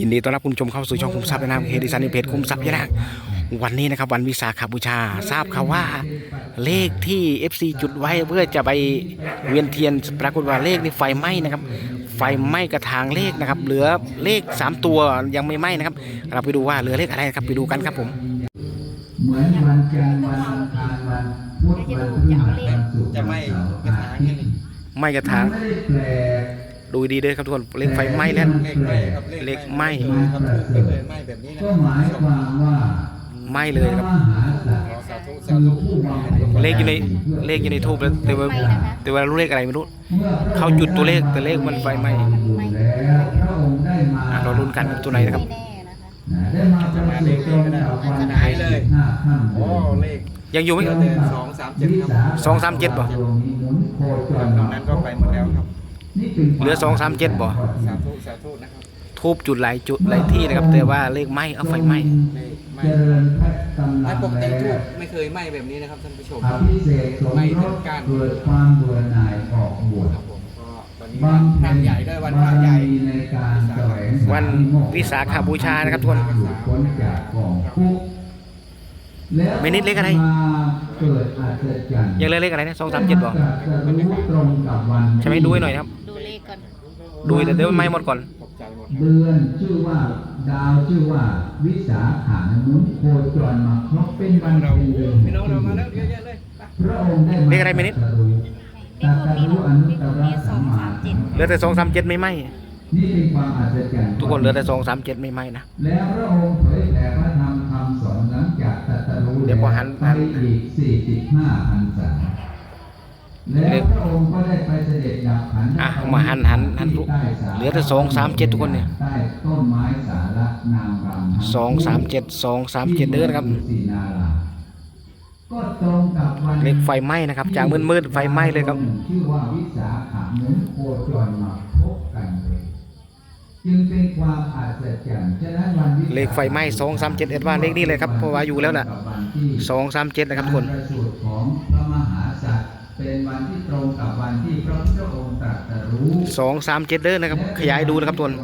ยินดีต้อนรับคุณผู้ชมเข้าสู่ช่องคุมทรัพย์ในนามเพจดิสันในเพจคุมทรัพย์ยะนางวันนี้นะครับวันวิสาขบูชาทราบข่าวว่าเลขที่ FC จุดไว้เพื่อจะไปเวียนเทียนปรากฏว่าเลขนี่ไฟไหม้นะครับ ไฟไหม้กระถางเลขนะครับ เหลือเลข 3 ตัวยังไม่ไหม้นะครับ เราไปดูว่าเหลือเลขอะไรนะครับไปดูกันครับผมเหมือนวันจันทร์วันอังคารวันพุธวันพฤหัสวันศุกร์จะไม่วันเสาร์กระถางนี่นี่ไหม้กระถางมันไม่ได้แปลก ดูดีๆด้วยครับทุกคนเลขไฟไหม้แล้วเลขไหม้ครับเลขไหม้ครับไม่เคยไหม้แบบนี้นะก็หมายความว่าไหม้เลยครับพะมหากษัตริย์สาธุคืสาอธุผู้บำเพ็ญเลขอยู่ในเลขอยู่ในทูบแล้วแต่ว่าแต่ว่ารู้เลขอะไรไม่รู้ เขาจุดตัวเลขแต่เลขมันไฟไหม้อยู่แล้วพระองค์ได้มาอะเราลุ้นกันตัวไหนนะครับไม่แน่นะคะนะได้มาประสูติตรงกับวันที่สิบห้าค่ำเดืโอ้อนเลขยังอยู่ไหมเดือนสองสามเจ็ดครับสองสามเจ็ดป่ะหมุนโคจรตรงนั้นก็ไปหมดแล้วครับนี่ป็นควม เหลือสองสามเจ็ดบ่สาธุสาธุนะครับทูบจุดหลายจุดหลายที่นะครับ แต่ว่าเลขไหม้เอาไฟไหม้เลขไหม้เจริญพระกำลัไม่งปกติแล้ทูวบไม่เคยไหม้แบบนี้นะครับท่านผู้ชมอภิเษกสมไม่รถึสงการเกิดความเบื่อหน่ายออกบวชครับผมก็ตอนนี้บางพระใหญ่ด้วยวันพระใหญ่ในการแสวงหาวันวิสาขบูชานะครับทุกคนหลุดพ้นจากกองทุกข์แล้วไม่นิดเล็กอะไรมาเกิดอัศจรรย์ยังเลขเลขอะไรนะสองสามเจ็ดบ่ตรัสรู้ตรงกับวันใช่ไหมดูให้หน่อยนะครับดูเลขก่อน ดูแต่เดี๋ยวมันไหม้หมดก่อน ตกใจหมดเดือนชื่อว่า ดาวชื่อว่า วิสาขานุนโคจรมาครบเป็นวันเราเพ็ญเดือนพี่น้องเรามาแล้วเยอะแยะเลยไปพระองค์ได้เลขอะไรไม่นิดตรัสรู้ตรัสรู้อนุตตรสัมมาสัมพุทธเหลือแต่สองสามเจ็ดไม่ไหม้นี่เป็นความอัศจรรย์ ทุกคนเหลือแต่สองสามเจ็ดไม่ไหม้นะ แล้วพระองค์เผยแผ่พระธรรมคำสอนหลังจากตรัสรู้เดี๋ยวพอหันไปอีกสี่สิบห้าพรรษา แล้วพระองค์ก็ได้ไปเสด็จดับขันธ์อะมาหันหันหันดูเหลือแต่สองสามเจ็ดทุกคนเนี่ยใต้ต้นไม้สาระนางรำสองสามเจ็ดสองสามเจ็ดเด้อนะครับที่สีนาราก็ตรงกับวันเลขไฟไหม้นะครับ จากมืดๆไฟไหม้เลยครับชื่อว่าวิสาขาหมุนโคจรมาพบกันเลยจึงเป็นความอัศจรรย์ฉะนั้นวันวิสาขเลขไฟไหม้สองสามเจ็ดเอ็ดว่าเลขนี้เลยครับเพราะว่าอยู่แล้วน่ะสองสามเจ็ดนะครับทุกคน เป็นวันที่ตรงกับวันที่พระพุทธองค์ตรัสรู้สองสามเจ็ดเด้อนะครับ ขยายดูนะครับทุกคน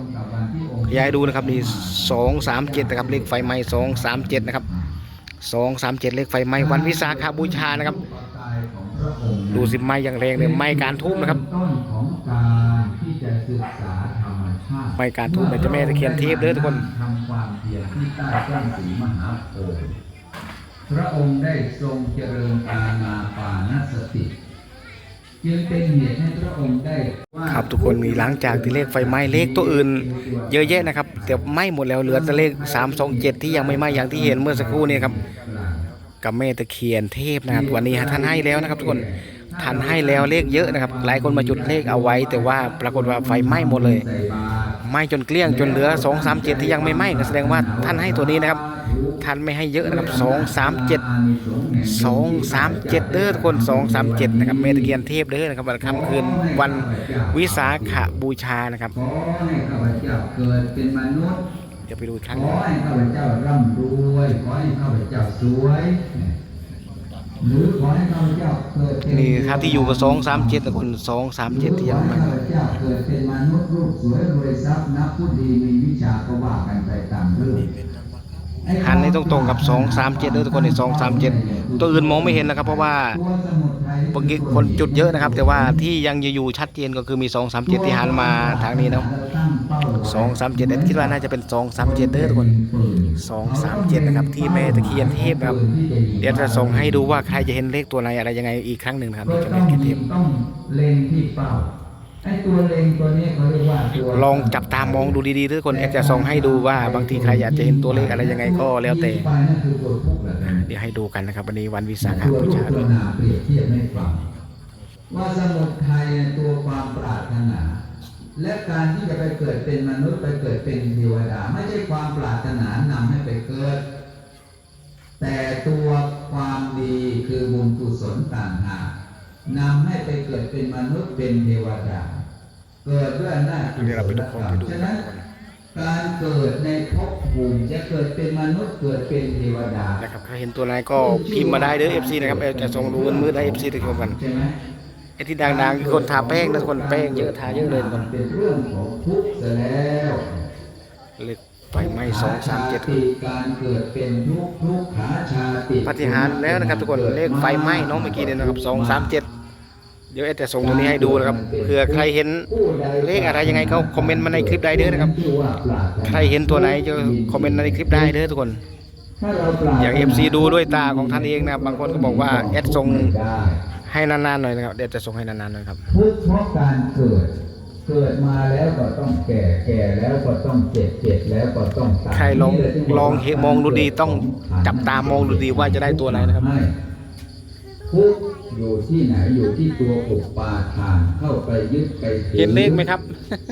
ขยายดูนะครับนี่สองสามเจ็ดนะครับเลขไฟไหม้สองสามเจ็ดนะครับสองสามเจ็ดเลขไฟไหม้วันวิสาขบูชานะครับ ดูสิไหม้อย่างแรงเลยไหม้การทุบนะครับต้นของการที่จะศึกษาธรรมชาติไหม้การทุบเหมือนเจ้าแม่ตะเคียนเทพเด้อทุกคนทำความเพียรที่ใต้ต้นสีมหาโพธิ์พระองค์ได้ทรงเจริญอาณาปานสติ ครับทุกคนมีล้างจากที่เลขไฟไหม้เลขตัวอื่น เยอะแยะนะครับแต่ไหม้หมดแล้วเหลือแต่เลข3 2 7ที่ยังไม่ไหม้อย่างที่เห็นเมื่อสักครู่นี้ครับกับแม่ตะเคียนเทพนะครับวันนี้ท่านให้แล้วนะครับทุกคน ท่านให้แล้วเลขเยอะนะครับ หลายคนมาจุดเลขเอาไว้ แต่ว่าปรากฏว่าไฟไหม้หมดเลยไหม้จนเกลี้ยงจนเหลือ 2 3 7 ที่ยังไม่ไหม้ก็แสดงว่าท่านให้ตัวนี้นะครับ ท่านไม่ให้เยอะนะครับ 2 3 7 2 3 7 เด้อทุกคน 2 3 7 นะครับแม่ตะเคียนเทพเด้อนะครับวันค่ำคืนวันวิสาขบูชานะครับเจ้าเกิดเป็นมนุษย์เดี๋ยวไปดูอีกครั้งอให้ข้าพเจ้าร่ำรวยขอให้ข้าพเจ้าสวย นนี่ครับที่อยู่กับสองสามเจ็ดแต่คนสองสามเจ็ดที่ขยัองให้ไม่ข้าพเจ้าเกิดเป็นมนุษย์รูปสวยรวยทรัพย์นักพูดดีมีวิชาก็ว่ากันไปตามเรื่องหันในตรงๆกับสองสามเจ็ดเด้อทุกคนในสองสามเจ็ดตัวอื่นมองไม่เห็นนะครับ เพราะว่าตัวสมุทัยเมื่อกี้คนจุดเยอะนะครับ แต่ว่าที่ยังอยู่ชัดเจนก็คือมีสองสามเจ็ดที่หันมาทางนี้นะ สองสามเจ็ดคิดว่าน่าจะเป็นสองสามเจ็ดเด้อทุกคนสองสามเจ็ดนะครับ ที่แม่ตะเคียนเทพนะครับ เดี๋ยวจะส่งให้ดูว่าใครจะเห็นเลขตัวไหนอะไรยังไงอีกครั้งหนึ่งนะครับก็ที่เจ้าต้แม่องตะเคียนเทพต้องเล็งที่เป้าไอ้ตัวเล็งตัวนี้เขาเรียกว่าตัวลองจับตามองดูดีๆทุกคนแอดจะส่งให้ดูว่าบางทีใครอยากจะเห็นตัวเลขอะไรยังไงก็แล้วแต่ไปนั่นคือตัวทุกข์แหละนะเดี๋ยวให้ดูกันนะครับวันนี้วันวิสาขตัวบูรูชาปด้วยนาเปรียบเทียบให้ฟังว่าสมุทัยตัวความปรารถนา และการที่จะไปเกิดเป็นมนุษย์ไปเกิดเป็นเทวดา ไม่ใช่ความปรารถนานำให้ไปเกิด แต่ตัวความดีคือบุญกุศลต่างหากนำให้ไปเกิดเป็นมนุษย์เป็นเทวดา เกิดด้วยอำนาจกุเดี๋ยวศเราไปลดูกข้อรรไปมดูฉะกันั้นนการเกิดในภพภูมิจะเกิดเป็นมนุษย์เกิดเป็นเทวดานะครับใครเห็นตัวไหนก็พิมพ์มาได้เด้อ FC นะครับเออจะส่งดูมือได้ FC ทุกคนกันใช่ไหม ไอ้ที่ดังๆคือคนทาแป้งนะทุกคนแป้งเยอะทาเยอะเลยทุกคนเป็นเรื่องของทุกข์เสียแล้วเลขไฟไหม้สองสามเจ็ดการเกิดเป็นทุกข์ทุกขาชาติปฏิหารย์แล้วนะครับทุกคนเลขไฟไหม้เน้องเมื่อกี้เนี่ยนะครับสองสามเจ็ดเดี๋ยวแอดจะส่งตัวนี้ให้ดูนะครับเผื่อใครเห็นเลขอะไรยังไงก็คอมเมนต์มาในคลิปได้เด้อนะครับ ใครเห็นตัวไหนจะคอมเมนต์มาในคลิปได้เด้อทุกคนอย่าง FC ดูด้วยตาของท่านเองนะครับบางคนก็บอกว่าแอดส่งได้ ให้นานๆหน่อยนะครับเดี๋ยวจะส่งให้นานๆหน่อยครับทุกข์เพราะการเกิด เกิดมาแล้วก็ต้องแก่แก่แล้วก็ต้องเจ็บเจ็บแล้วก็ต้องตายใครลองลองเห็นมองดูดีต้องจับตามองดูดีว่าจะได้ตัวไหนนะครับให้ทุกข์อยู่ที่ไหนอยู่ที่ตัวอุปาทานเข้าไปยึดไปถือเห็นเลขไหมครับ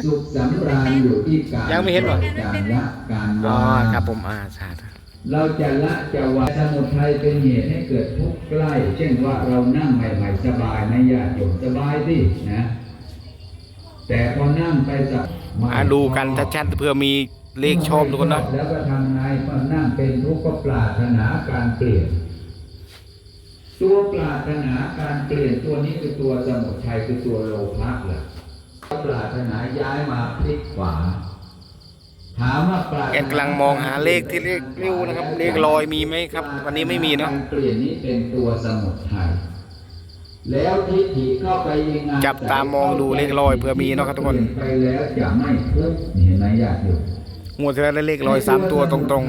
สุขสำราญอยู่ที่การยังไม่เห็นหรอการละการอ๋อวางครับผมอ่าสาธุ เราจะละจะวางสมุทัยเป็นเหตุให้เกิดทุกข์ใกล้ เช่นว่าเรานั่งใหม่ๆสบายนะญาติโยมสบายสินะ แต่พอนั่งไปสักอ่าดูกันชัดๆเพื่อมีเลขชอบทุกคนเนาะแล้วก็ทำไงพอนั่งเป็นทุกข์ก็ปรารถนาการเปลี่ยน ตัวปรารถนาการเปลี่ยนตัวนี้คือตัวสมุทัยคือตัวโลภะแหละปรารถนาย้ายมาพลิกขวา ถามว่าปรารถนาแอดกำลังมองหาเลขที่เลขเร็วนะครับ เลขลอยมีไหมครับ วันนี้ไม่มีเนาะการเปลี่ยนนี้เป็นตัวสมุทัยแล้วทิฏฐิเข้าไปยังไงจับตามองดูเลขลอยเผื่อมีเนาะครับทุกคนไปแล้วจะไม่ทุกข์เห็นไหมญาติโยมงวดที่แล้วได้เลขลอยสามตัวตรง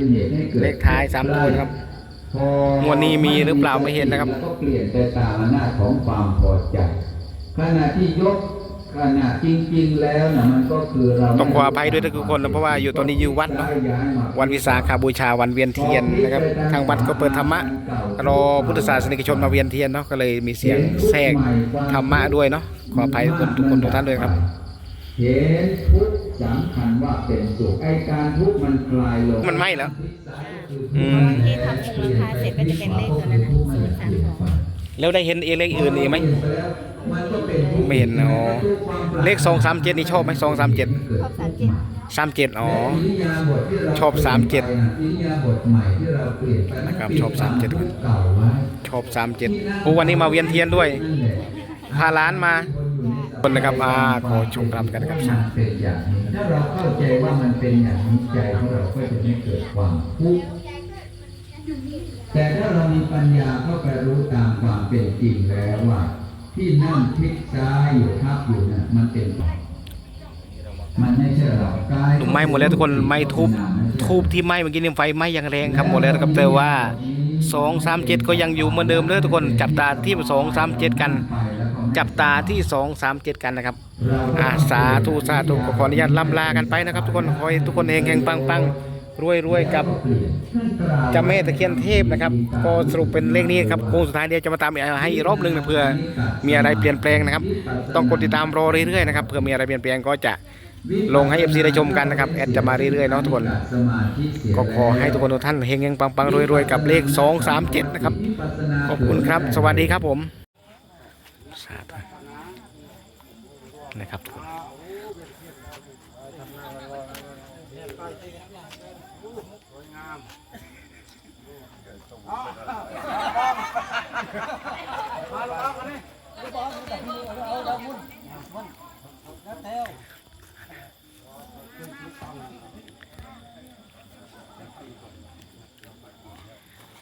ๆ เลขท้ายสามตัวนะครับงวดนี้มีหรือเปล่าไม่เห็นนะครับก็เปลี่ยนไปตามอำนาจของความพอใจขณะที่ยก ขณะจริงๆแล้วนะมันก็คือเราต้องขออภัยด้วยนะทุกคนนะเพราะว่าอยู่ตอนนี้อยู่วัดเนาะวันวิสาขาบูชาวันเวียนเทียนนะครับทางวัดก็เปิดธรรมะรอพุทธศาสนิกชนมาเวียนเทียนเนาะก็เลยมีเสียงแทรกธรรมะด้วยเนาะขออภัยทุกคนทุกคนทุกท่านด้วยครับเห็นทุกข์สำคัญว่าเป็นสุขไอการทุกข์มันคลายลงมันไหม้แล้วอืมที่ทำมูลค่าเสร็จก็จะเป็นเลขตัวนั้นนะศูนย์สามสองแล้วได้เห็นเอเลขอื่นอีกไหม มันก็เป็นทุกข์ไม่เห็นอ๋อเลขสองสามเจ็ดนี่ชอบไหมสองสามเจ็ดครบสามเจ็ดสามเจ็ดอ๋ออิริยาบถที่เราชอบสามเจ็ดอิริยาบถใหม่ที่เราเปลี่ยนไปนะครับชอบสามเจ็ดทุกข์เก่าไว้ชอบสามเจ็ดโอ้วันนี้มาเวียนเทียนด้วยนั่นแหละพาร้านมาคนนะครับอ่าขอชมรำกันนะครับมันเป็นอย่างนี้ถ้าเราเข้าใจว่ามันเป็นอย่างนี้ใจของเราก็จะไม่เกิดความทุกข์แต่ถ้าเรามีปัญญาเข้าไปรู้ตามความเป็นจริงแล้วว่า ที่นั่งพลิกซ้ายอยู่ทับอยู่น่ะมันเป็น มันไม่ใช่เรากายหนุ่มไหม้หมดแล้วทุกคนไหม้ทุบทุบที่ไหม้เมื่อกี้นี่ไฟไหม้อย่างแรงครับหมดแล้วนะครับแต่ว่าสองสามเจ็ดก็ยังอยู่เหมือนเดิมเลยทุกคนจับตาที่สองสามเจ็ดกัน จับตาที่สองสามเจ็ดกันนะครับอาสาธุสาธุขอขออนุญาตล่ำลากันไปนะครับ ทุกคนขอให้ทุกคนเฮงเฮงปังปัง รวยรวยกับเจ้าแม่ตะเคียนเทพนะครับ ก็สรุปเป็นเลขนี้ครับโค้งสุดท้ายเดียวจะมาตามให้อีกรอบหนึ่งนะเพื่อมีอะไรเปลี่ยนแปลงนะครับ ต้องกดติดตามรอเรื่อยๆนะครับเพื่อมีอะไรเปลี่ยนแปลงก็จะลงให้ FC ได้ชมกันนะครับแอดจะมาเรื่อยๆเนาะทุกคนก็ขอให้ทุกคนทุกท่านเฮงเฮงปังปังรวยรวยกับเลขสองสามเจ็ดนะครับ ขอบคุณครับ สวัสดีครับผมนะครับ ทุกคน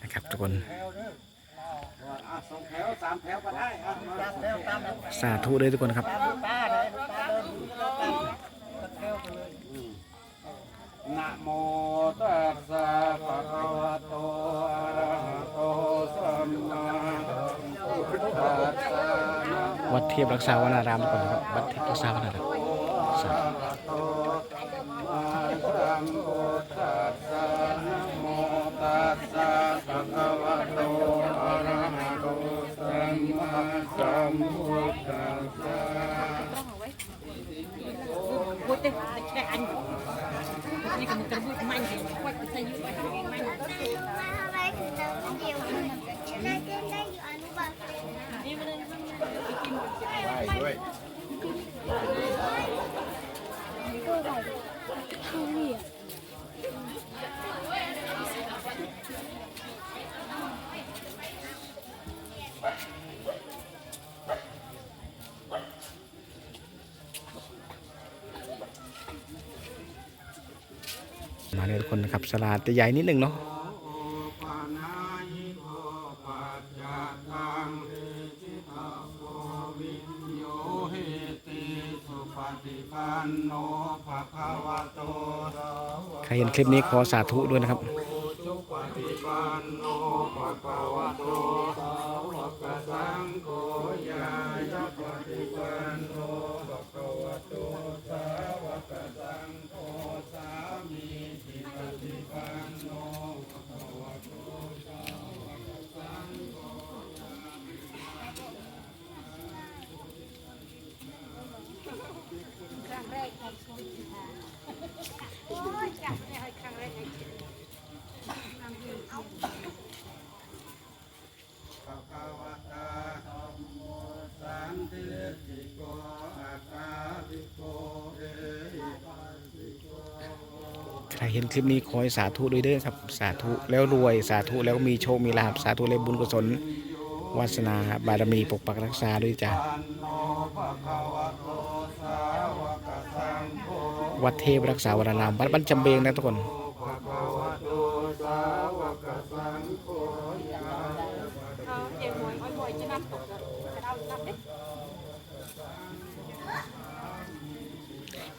นะครับทุกคนสองแถวสามแถวก็ได้อะสาธุเลยทุกคนครับ นะโมตัสสะภะคะวะโตอะระหะโตสัมมาสัมพุทธัสสะนะโม วัดเทียบรักษาวนารามทุกคนนะครับวัดเทียบรักษาวนารามสาธุ มาสัมพุทธัสสะนะโมตัสสะภะคะวะโตอะระหะโตสัมมาสัมพุทธัสสะ Vou ter que tirar a Fica no campo mais de quatro, seis, mais เมาเลยทุกคนนะครับสลาดจะใหญ่นิดหนึ่งเนาะ ใครเห็นคลิปนี้ขอสาธุด้วยนะครับ ติโกอาคาติโกเอหิปัสสิโกใครเห็นคลิปนี้ขอให้สาธุด้วยเด้อครับ สาธุแล้วรวยสาธุแล้วมีโชคมีลาภสาธุเลยบุญกุศลวาสนาบารมีปกปักรักษาด้วยจ้ะปันโนภะคะวะโตสาวกสังโฆวัดเทพรักษาวรารามวัดบ้านจำเบงนะทุกคน ภะคะวะโตสาวกสังโฆยา เอาเจ็บหวยอ้อยหวยจะนำตกจะเอาทำดิ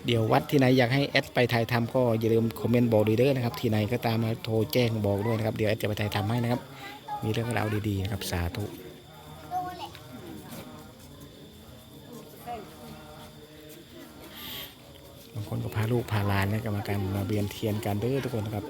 เดี๋ยววัดที่ไหนอยากให้แอดไปถ่ายทำก็อย่าลืมคอมเมนต์บอกดีเด้อนะครับที่ไหนก็ตามมาโทรแจ้งบอกด้วยนะครับ เดี๋ยวแอดจะไปถ่ายทำให้นะครับ มีเรื่องราวดีๆนะครับสาธุบางคนก็พาลูกพาหลานเนี่ยก็มากันมาเบียนเทียนกันเด้อทุกคนนะครับ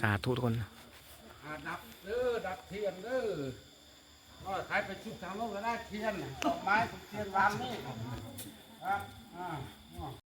สาธุทุกคนอาดับเด้อดับเทียนเด้อก็ใครไปชุบทางโลกก็ได้เทียนดอกไม้ทุกเทียนวางนี่ครับอ่า